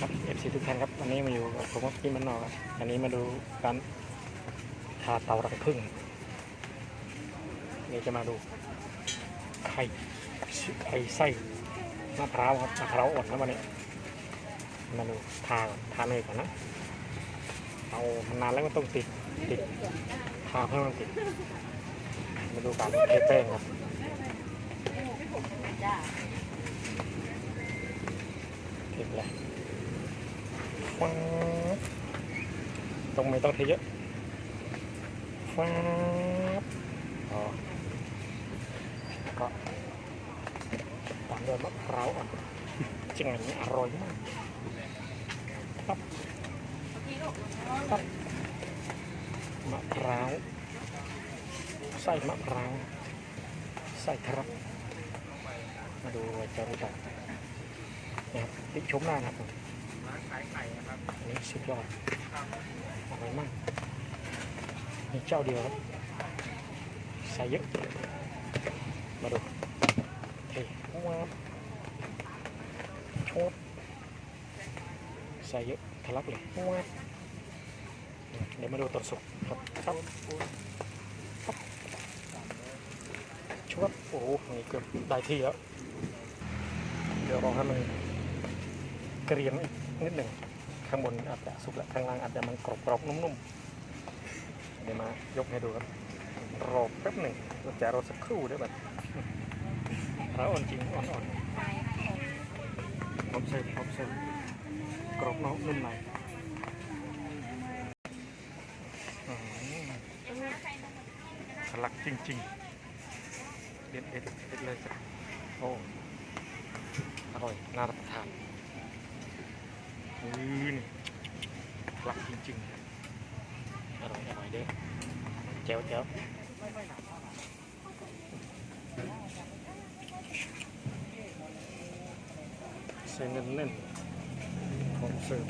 ครับเอฟซีทุกท่านครับวันนี้มาอยู่กับผมพี่มันนอกครับอันนี้มาดูการทาเตารังผึ้งนี่จะมาดูไข่ไข่ไส้มะพร้าวครับมะพร้าวอ่อนนะวันนี้มาดูทาก่อนทาเนยก่อนนะเอามันนานแล้วมันต้องติดติดทาเพื่อมันติดมาดูการเทแป้งครับเทเลย ฟ้าตรงไม่ต้องเทเยอะฟ้าอ๋อก็ตามด้วยมะพร้าวอ่อนจริงอันนี้อร่อยมากปั๊บปั๊บมะพร้าวไส้มะพร้าวไส้ครับ มาดูว่าจะรู้จักนะครับติชมหน้านะครับานขายไข่นะครับอันนี้สุดยอดอร่อยมากมีเจ้าเดียวครับใส่เยอะ มาดูเฮ้ว้าวโชดใส่เยอะทะลักเลยว้าวเดี๋ยวมาดูตอนสุกครับครับชวดโอ้โหนี่เกือบได้ที่แล้ว เดี๋ยวรอให้มันเกรียมอีก นิดหนึ่งข้างบนอาจจะสุกแล้วข้างล่างอาจจะมันกรอบกรอบๆนุ่มๆเดี๋ยวมายกให้ดูครับรอแป๊บหนึ่งเราจะรอสักครู่ได้แบบร้าอ่อนจริงอ่อนๆพร้อมเสิร์ฟพร้อมเสิร์ฟกรอบนอกนุ่มในอืมทะลักจริงๆเด็ดเด็ดเด็ดเลยจ้ะโอ้อร่อยน่ารับประทาน อือนี่หลักจริงๆอร่อยอร่อยเด้อแจ๋วแจ๋วเส้นเน่นๆของเสิร์ฟ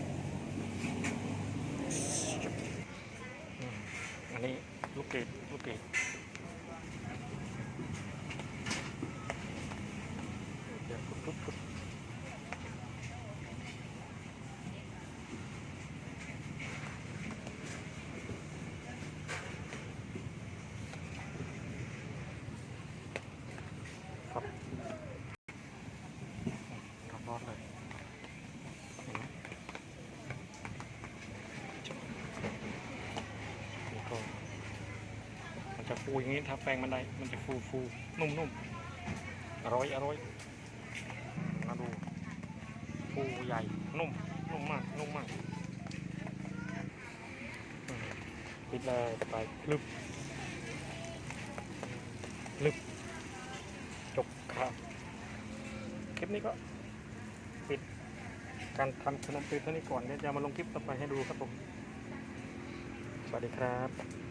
อืมอันนี้ลูกเกดลูกเกดเดี๋ยวพุดพุดพุด ครับครับรอดเลยเห็นไหมจุ๊บนี่ก็มัน จะฟูอย่างนี้ถ้าแป้งมันได้มันจะฟูฟูนุ่มนุ่มอร่อยอร่อยมาดูฟูใหญ่นุ่มนุ่มมากนุ่มมากปิดเลยไปลึบลึบจบข่าวคลิปนี้ก็ปิดการทำขนมปีเท่านี้ก่อนเดี๋ยวจะมาลงคลิปต่อไปให้ดูครับผมสวัสดีครับ